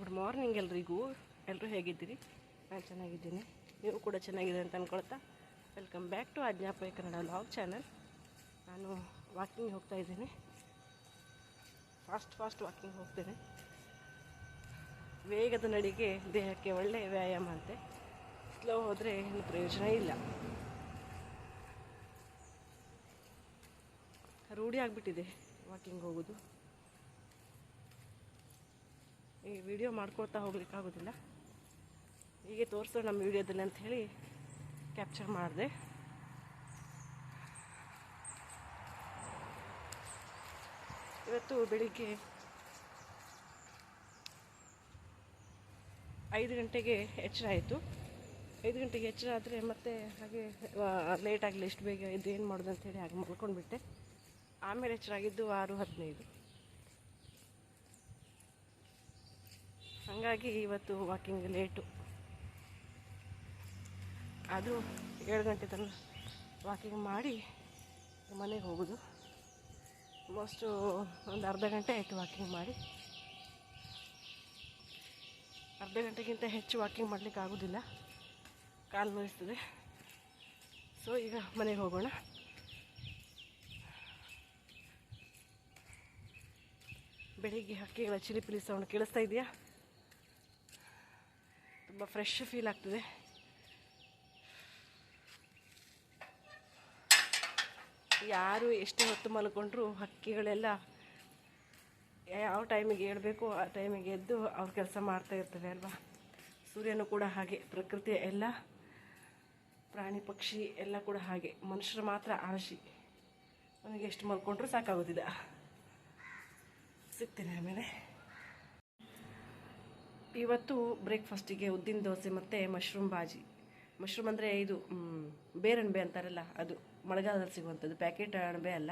Good morning ಎಲ್ರಿಗೂ. ಎಲ್ಲರೂ ಹೇಗಿದ್ದೀರಿ? ನಾನು ಚೆನ್ನಾಗಿದ್ದೀನಿ. ನೀವು ಕೂಡ ಚೆನ್ನಾಗಿದೆ ಅಂತ ಅಂದ್ಕೊಳ್ತಾ ವೆಲ್ಕಮ್ ಬ್ಯಾಕ್ ಟು ಆಜ್ಞಾಪಯ ಕನ್ನಡ ಲಾಗ್ ಚಾನಲ್ ನಾನು ವಾಕಿಂಗ್ ಹೋಗ್ತಾ ಇದ್ದೀನಿ. ಫಾಸ್ಟ್ ಫಾಸ್ಟ್ ವಾಕಿಂಗ್ ಹೋಗ್ತೇನೆ. ವೇಗದ ನಡಿಗೆ ದೇಹಕ್ಕೆ ಒಳ್ಳೆಯ ವ್ಯಾಯಾಮ ಅಂತೆ. ಸ್ಲೋ ಹೋದರೆ ಏನು ಪ್ರಯೋಜನ ಇಲ್ಲ. ರೂಢಿ ಆಗಿಬಿಟ್ಟಿದೆ ವಾಕಿಂಗ್ ಹೋಗೋದು. ಈ ವಿಡಿಯೋ ಮಾಡ್ಕೊಳ್ತಾ ಹೋಗ್ಲಿಕ್ಕಾಗೋದಿಲ್ಲ ಹೀಗೆ ತೋರಿಸೋ ನಮ್ಮ ವಿಡಿಯೋದಲ್ಲಿ ಹೇಳಿ ಕ್ಯಾಪ್ಚರ್ ಮಾಡಿದೆ. ಇವತ್ತು ಬೆಳಿಗ್ಗೆ ಐದು ಗಂಟೆಗೆ ಎಚ್ಚರ ಆಯಿತು. ಐದು ಗಂಟೆಗೆ ಎಚ್ಚರ ಆದರೆ ಮತ್ತೆ ಹಾಗೆ ಲೇಟ್ ಆಗಲಿ ಎಷ್ಟು ಬೇಗ ಇದು ಏನು ಮಾಡೋದು ಅಂತೇಳಿ ಹಾಗೆ ಮಲ್ಕೊಂಡ್ಬಿಟ್ಟೆ. ಆಮೇಲೆ ಎಚ್ಚರ ಆಗಿದ್ದು ಆರು ಹದಿನೈದು. ಹಾಗಾಗಿ ಇವತ್ತು ವಾಕಿಂಗ್ ಲೇಟು ಅದು ಏಳು ಗಂಟೆ ತನಕ ವಾಕಿಂಗ್ ಮಾಡಿ ಮನೆಗೆ ಹೋಗೋದು. ಆಲ್ಮೋಸ್ಟು ಒಂದು ಅರ್ಧ ಗಂಟೆ ಆಯಿತು ವಾಕಿಂಗ್ ಮಾಡಿ. ಅರ್ಧ ಗಂಟೆಗಿಂತ ಹೆಚ್ಚು ವಾಕಿಂಗ್ ಮಾಡಲಿಕ್ಕೆ ಆಗೋದಿಲ್ಲ. ಕಾಲು ನೋಯಿಸ್ತದೆ ಸೊ ಈಗ ಮನೆಗೆ ಹೋಗೋಣ. ಬೆಳಿಗ್ಗೆ ಹಕ್ಕಿಗಳ ಚಿಲಿಪಿಲಿ ಸೌಂಡ್ ಕೇಳಿಸ್ತಾ ಇದೆಯಾ? ತುಂಬ ಫ್ರೆಶ್ ಫೀಲ್ ಆಗ್ತದೆ. ಯಾರು ಎಷ್ಟೇ ಹೊತ್ತು ಮಲ್ಕೊಂಡ್ರು ಹಕ್ಕಿಗಳೆಲ್ಲ ಯಾವ ಟೈಮಿಗೆ ಏಳಬೇಕು, ಆ ಟೈಮಿಗೆ ಎದ್ದು ಅವ್ರ ಕೆಲಸ ಮಾಡ್ತಾ ಇರ್ತವೆ ಅಲ್ವಾ? ಸೂರ್ಯನು ಕೂಡ ಹಾಗೆ, ಪ್ರಕೃತಿಯ ಎಲ್ಲ, ಪ್ರಾಣಿ ಪಕ್ಷಿ ಎಲ್ಲ ಕೂಡ ಹಾಗೆ. ಮನುಷ್ಯರು ಮಾತ್ರ ಆಶಿ ನನಗೆ ಎಷ್ಟು ಮಲ್ಕೊಂಡ್ರು ಸಾಕಾಗೋದಿಲ್ಲ. ಸಿಗ್ತೀನಿ ಆಮೇಲೆ. ಇವತ್ತು ಬ್ರೇಕ್ಫಾಸ್ಟಿಗೆ ಉದ್ದಿನ ದೋಸೆ ಮತ್ತು ಮಶ್ರೂಮ್ ಬಾಜಿ. ಮಶ್ರೂಮ್ ಅಂದರೆ ಇದು ಬೇರೆಣ್ಬೆ ಅಂತಾರಲ್ಲ, ಅದು ಮಳೆಗಾಲದಲ್ಲಿ ಸಿಗುವಂಥದ್ದು. ಪ್ಯಾಕೆಟ್ ಅಣಬೆ ಅಲ್ಲ.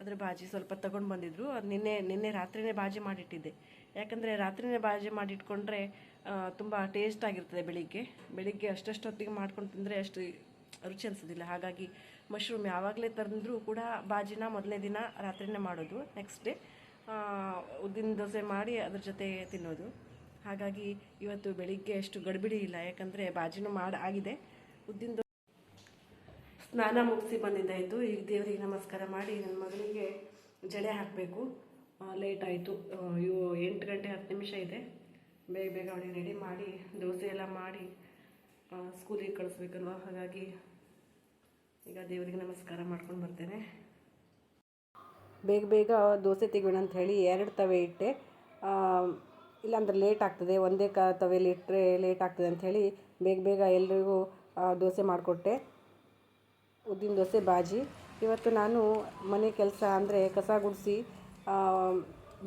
ಅದರ ಬಾಜಿ ಸ್ವಲ್ಪ ತಗೊಂಡು ಬಂದಿದ್ರು. ಅದು ನಿನ್ನೆ ನಿನ್ನೆ ರಾತ್ರಿನೇ ಬಾಜಿ ಮಾಡಿಟ್ಟಿದ್ದೆ. ಯಾಕಂದರೆ ರಾತ್ರಿನೇ ಬಾಜಿ ಮಾಡಿಟ್ಕೊಂಡ್ರೆ ತುಂಬ ಟೇಸ್ಟ್ ಆಗಿರ್ತದೆ ಬೆಳಿಗ್ಗೆ. ಬೆಳಿಗ್ಗೆ ಅಷ್ಟಷ್ಟೊತ್ತಿಗೆ ಮಾಡ್ಕೊಂಡು ತಿಂದರೆ ಅಷ್ಟು ರುಚಿ ಅನಿಸೋದಿಲ್ಲ. ಹಾಗಾಗಿ ಮಶ್ರೂಮ್ ಯಾವಾಗಲೇ ತಂದರೂ ಕೂಡ ಬಾಜಿನ ಮೊದಲನೇ ದಿನ ರಾತ್ರಿನೇ ಮಾಡೋದು. ನೆಕ್ಸ್ಟ್ ಡೇ ಉದ್ದಿನ ದೋಸೆ ಮಾಡಿ ಅದ್ರ ಜೊತೆ ತಿನ್ನೋದು. ಹಾಗಾಗಿ ಇವತ್ತು ಬೆಳಿಗ್ಗೆ ಅಷ್ಟು ಗಡಿಬಿಡಿ ಇಲ್ಲ, ಯಾಕಂದರೆ ಬಾಜಿನೂ ಮಾಡಿ ಆಗಿದೆ. ಉದ್ದಿನ ಸ್ನಾನ ಮುಗಿಸಿ ಬಂದಿದ್ದಾಯಿತು ಈಗ ದೇವರಿಗೆ ನಮಸ್ಕಾರ ಮಾಡಿ ನನ್ನ ಮಗನಿಗೆ ಜಡೆ ಹಾಕಬೇಕು. ಲೇಟ್ ಆಯಿತು. ಇವು ಎಂಟು ಗಂಟೆ ಹತ್ತು ನಿಮಿಷ ಇದೆ. ಬೇಗ ಬೇಗ ಅವಳಿಗೆ ರೆಡಿ ಮಾಡಿ, ದೋಸೆ ಎಲ್ಲ ಮಾಡಿ ಸ್ಕೂಲಿಗೆ ಕಳಿಸ್ಬೇಕಲ್ವ? ಹಾಗಾಗಿ ಈಗ ದೇವರಿಗೆ ನಮಸ್ಕಾರ ಮಾಡ್ಕೊಂಡು ಬರ್ತೇನೆ. ಬೇಗ ಬೇಗ ದೋಸೆ ತೆಗೋಣ ಅಂತ ಹೇಳಿ ಎರಡು ತವೆ ಇಟ್ಟೆ. ಇಲ್ಲಾಂದ್ರೆ ಲೇಟ್ ಆಗ್ತದೆ, ಒಂದೇ ಕ ತವೆಯಲ್ಲಿ ಇಟ್ಟರೆ ಲೇಟ್ ಆಗ್ತದೆ ಅಂತ ಹೇಳಿ ಬೇಗ ಬೇಗ ಎಲ್ಲರಿಗೂ ದೋಸೆ ಮಾಡಿಕೊಟ್ಟೆ. ಉದ್ದಿನ ದೋಸೆ, ಬಾಜಿ. ಇವತ್ತು ನಾನು ಮನೆ ಕೆಲಸ ಅಂದರೆ ಕಸ ಗುಡಿಸಿ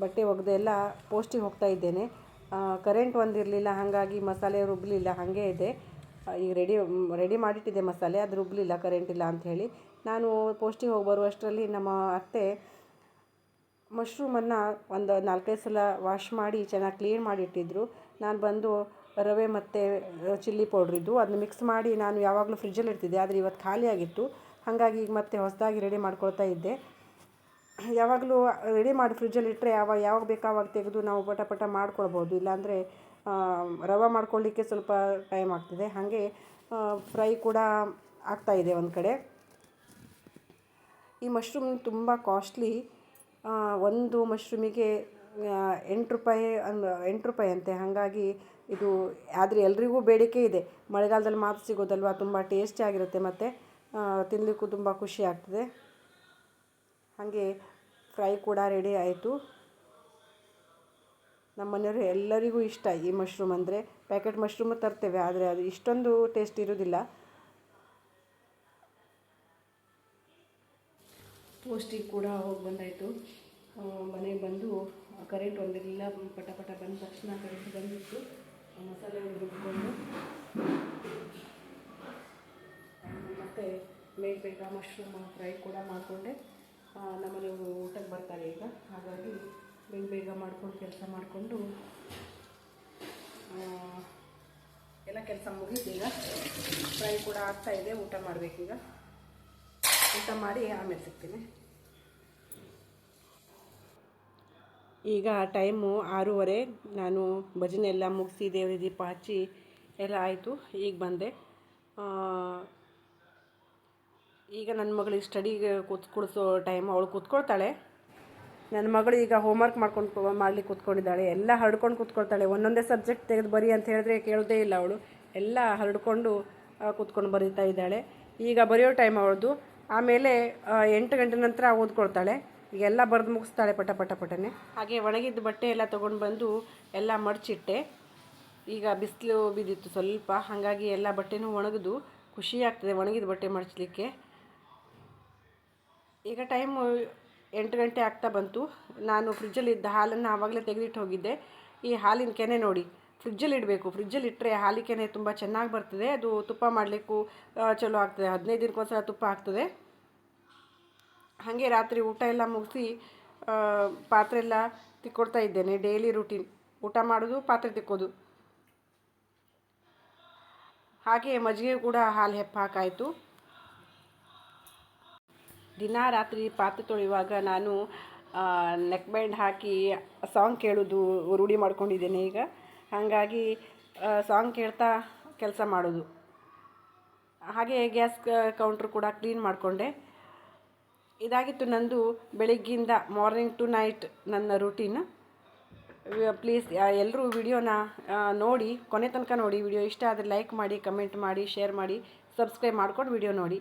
ಬಟ್ಟೆ ಒಗೆದು ಎಲ್ಲ ಪೋಸ್ಟಿಗೆ ಹೋಗ್ತಾ ಇದ್ದೇನೆ. ಕರೆಂಟ್ ಒಂದಿರಲಿಲ್ಲ ಹಾಗಾಗಿ ಮಸಾಲೆ ರುಬ್ಬಲಿಲ್ಲ ಹಾಗೆ ಇದೆ. ಈಗ ರೆಡಿ ರೆಡಿ ಮಾಡಿಟ್ಟಿದ್ದೆ ಮಸಾಲೆ, ಅದು ರುಬ್ಬಲಿಲ್ಲ ಕರೆಂಟ್ ಇಲ್ಲ ಅಂಥೇಳಿ ನಾನು ಪೋಸ್ಟಿಗೆ ಹೋಗಿ ಬರುವಷ್ಟರಲ್ಲಿ ನಮ್ಮ ಅತ್ತೆ ಮಶ್ರೂಮನ್ನು ಒಂದು ನಾಲ್ಕೈದು ಸಲ ವಾಶ್ ಮಾಡಿ ಚೆನ್ನಾಗಿ ಕ್ಲೀನ್ ಮಾಡಿಟ್ಟಿದ್ರು. ನಾನು ಬಂದು ರವೆ ಮತ್ತು ಚಿಲ್ಲಿ ಪೌಡ್ರಿದ್ದು ಅದನ್ನ ಮಿಕ್ಸ್ ಮಾಡಿ ನಾನು ಯಾವಾಗಲೂ ಫ್ರಿಜ್ಜಲ್ಲಿ ಇಡ್ತಿದ್ದೆ, ಆದರೆ ಇವತ್ತು ಖಾಲಿ ಆಗಿತ್ತು. ಹಾಗಾಗಿ ಈಗ ಮತ್ತೆ ಹೊಸದಾಗಿ ರೆಡಿ ಮಾಡ್ಕೊಳ್ತಾ ಇದ್ದೆ. ಯಾವಾಗಲೂ ರೆಡಿ ಮಾಡಿ ಫ್ರಿಜ್ಜಲ್ಲಿ ಇಟ್ಟರೆ ಯಾವಾಗ ಯಾವಾಗ ಬೇಕೋ ಆವಾಗ ತೆಗೆದು ನಾವು ಪಟ ಪಟ ಮಾಡ್ಕೊಳ್ಬೋದು. ಇಲ್ಲಾಂದರೆ ರವೆ ಮಾಡ್ಕೊಳ್ಳಿಕ್ಕೆ ಸ್ವಲ್ಪ ಟೈಮ್ ಆಗ್ತದೆ. ಹಾಗೆ ಫ್ರೈ ಕೂಡ ಆಗ್ತಾ ಇದೆ ಒಂದು ಕಡೆ. ಈ ಮಶ್ರೂಮ್ ತುಂಬ ಕಾಸ್ಟ್ಲಿ ಒಂದು ಮಶ್ರೂಮಿಗೆ ಎಂಟು ರೂಪಾಯಿ ಅಂದ್, ಎಂಟು ರೂಪಾಯಿ ಅಂತೆ. ಹಾಗಾಗಿ ಇದು ಆದರೆ ಎಲ್ರಿಗೂ ಬೇಡಿಕೆ ಇದೆ. ಮಳೆಗಾಲದಲ್ಲಿ ಮಾತ್ರ ಸಿಗೋದಲ್ವ? ತುಂಬ ಟೇಸ್ಟಿ ಆಗಿರುತ್ತೆ ಮತ್ತು. ತಿನ್ನಲಿಕ್ಕೂ ತುಂಬ ಖುಷಿ ಆಗ್ತದೆ. ಹಾಗೆ ಫ್ರೈ ಕೂಡ ರೆಡಿ ಆಯಿತು. ನಮ್ಮ ಮನೆಯವರು ಎಲ್ಲರಿಗೂ ಇಷ್ಟ ಈ ಮಶ್ರೂಮ್ ಅಂದರೆ. ಪ್ಯಾಕೆಟ್ ಮಶ್ರೂಮು ತರ್ತೇವೆ, ಆದರೆ ಅದು ಇಷ್ಟೊಂದು ಟೇಸ್ಟ್ ಇರೋದಿಲ್ಲ ಪೋಸ್ಟಿಗೆ ಕೂಡ ಹೋಗಿ ಬಂದಾಯಿತು. ಮನೆಗೆ ಬಂದು ಕರೆಂಟ್ ಒಂದಿರಲಿಲ್ಲ ಪಟ ಪಟ ಬಂದ ತಕ್ಷಣ ಕರೆಂಟ್ ಬಂದಿತ್ತು. ಮಸಾಲೆ ರುಬ್ಕೊಂಡು ಮತ್ತು ಬೇಗ ಬೇಗ ಮಶ್ರೂಮ್ ಫ್ರೈ ಕೂಡ ಮಾಡಿಕೊಂಡೆ. ನಮ್ಮನೆ ಊಟಕ್ಕೆ ಬರ್ತಾರೆ ಈಗ. ಹಾಗಾಗಿ ಬೇಗ ಬೇಗ ಮಾಡ್ಕೊಂಡು ಕೆಲಸ ಮಾಡಿಕೊಂಡು ಎಲ್ಲ ಕೆಲಸ ಮುಗಿದೀಗ ಫ್ರೈ ಕೂಡ ಆಗ್ತಾಯಿದೆ ಊಟ ಮಾಡಬೇಕೀಗ. ಊಟ ಮಾಡಿ ಆಮೇಲೆ ಸಿಗ್ತೀನಿ. ಈಗ ಟೈಮು ಆರೂವರೆ, ನಾನು ಭಜನೆ ಎಲ್ಲ ಮುಗಿಸಿ ದೇವ್ರ ದೀಪ ಹಚ್ಚಿ ಎಲ್ಲ ಆಯಿತು, ಈಗ ಬಂದೆ. ಈಗ ನನ್ನ ಮಗಳಿಗೆ ಸ್ಟಡಿಗೆ ಕೂತ್, ಕುಡಿಸೋ ಟೈಮ್ ಅವಳು ಕೂತ್ಕೊಳ್ತಾಳೆ. ನನ್ನ ಮಗಳು ಈಗ ಹೋಮ್ವರ್ಕ್ ಮಾಡ್ಕೊಂಡು ಮಾಡ್ಲಿಕ್ಕೆ ಕೂತ್ಕೊಂಡಿದ್ದಾಳೆ. ಎಲ್ಲ ಹರಡ್ಕೊಂಡು ಕೂತ್ಕೊಳ್ತಾಳೆ. ಒಂದೊಂದೇ ಸಬ್ಜೆಕ್ಟ್ ತೆಗೆದು ಬರಿ ಅಂತ ಹೇಳಿದ್ರೆ ಕೇಳೋದೇ ಇಲ್ಲ ಅವಳು. ಎಲ್ಲ ಹರಡ್ಕೊಂಡು ಕೂತ್ಕೊಂಡು ಬರೀತಾ ಇದ್ದಾಳೆ. ಈಗ ಬರೆಯೋ ಟೈಮ್ ಅವಳದು. ಆಮೇಲೆ ಎಂಟು ಗಂಟೆ ನಂತರ ಓದ್ಕೊಳ್ತಾಳೆ. ಈಗೆಲ್ಲ ಬರೆದು ಮುಗಿಸ್ತಾಳೆ ಪಟ ಪಟ ಪಟನೆ. ಹಾಗೆ ಒಣಗಿದ್ದ ಬಟ್ಟೆ ಎಲ್ಲ ತೊಗೊಂಡು ಬಂದು ಎಲ್ಲ ಮಡಚಿಟ್ಟೆ. ಈಗ ಬಿಸಿಲು ಬಿದ್ದಿತ್ತು ಸ್ವಲ್ಪ. ಹಾಗಾಗಿ ಎಲ್ಲ ಬಟ್ಟೆನೂ ಒಣಗಿದು ಖುಷಿ ಆಗ್ತದೆ ಒಣಗಿದ ಬಟ್ಟೆ ಮಡಚಲಿಕ್ಕೆ. ಈಗ ಟೈಮು ಎಂಟು ಗಂಟೆ ಆಗ್ತಾ ಬಂತು. ನಾನು ಫ್ರಿಜ್ಜಲ್ಲಿದ್ದ ಹಾಲನ್ನು ಆವಾಗಲೇ ತೆಗೆದಿಟ್ಟು ಹೋಗಿದ್ದೆ. ಈ ಹಾಲಿನ ಕೆನೆ ನೋಡಿ. ಫ್ರಿಜ್ಜಲ್ಲಿ ಇಡಬೇಕು. ಫ್ರಿಜ್ಜಲ್ಲಿ ಇಟ್ಟರೆ ಹಾಲಿಕೆನೆ ತುಂಬ ಚೆನ್ನಾಗಿ ಬರ್ತದೆ. ಅದು ತುಪ್ಪ ಮಾಡಲಿಕ್ಕೂ ಚಲೋ ಆಗ್ತದೆ. ಹದಿನೈದು ದಿನಕ್ಕೊಂದ್ಸಲ ತುಪ್ಪ ಆಗ್ತದೆ. ಹಾಗೆ ರಾತ್ರಿ ಊಟ ಎಲ್ಲ ಮುಗಿಸಿ ಪಾತ್ರೆ ಎಲ್ಲ ತಿಕ್ಕೊಡ್ತಾ ಇದ್ದೇನೆ. Daily routine. ಊಟ ಮಾಡೋದು, ಪಾತ್ರೆ ತಿಕ್ಕೋದು. ಹಾಗೆ ಮಜ್ಜಿಗೆ ಕೂಡ ಹಾಲು ಹೆಪ್ಪಾಕಾಯಿತು ದಿನ ರಾತ್ರಿ ಪಾತ್ರೆ ತೊಳೆಯುವಾಗ ನಾನು ನೆಕ್ ಬ್ಯಾಂಡ್ ಹಾಕಿ ಸಾಂಗ್ ಕೇಳೋದು ರೂಢಿ ಮಾಡ್ಕೊಂಡಿದ್ದೇನೆ ಈಗ. ಹಾಗಾಗಿ ಸಾಂಗ್ ಕೇಳ್ತಾ ಕೆಲಸ ಮಾಡೋದು. ಹಾಗೆ ಗ್ಯಾಸ್ ಕೌಂಟ್ರ್ ಕೂಡ ಕ್ಲೀನ್ ಮಾಡಿಕೊಂಡೆ. ಇದಾಗಿತ್ತು ನಂದು ಬೆಳಿಗ್ಗಿಂದ ಮಾರ್ನಿಂಗ್ ಟು ನೈಟ್ ನನ್ನ ರೂಟೀನ್ ಪ್ಲೀಸ್ ಎಲ್ಲರೂ ವಿಡಿಯೋನ ನೋಡಿ, ಕೊನೆ ತನಕ ನೋಡಿ ವಿಡಿಯೋ. ಇಷ್ಟ ಆದರೆ ಲೈಕ್ ಮಾಡಿ ಕಮೆಂಟ್ ಮಾಡಿ ಶೇರ್ ಮಾಡಿ ಸಬ್ಸ್ಕ್ರೈಬ್ ಮಾಡ್ಕೊಂಡು ವಿಡಿಯೋ ನೋಡಿ.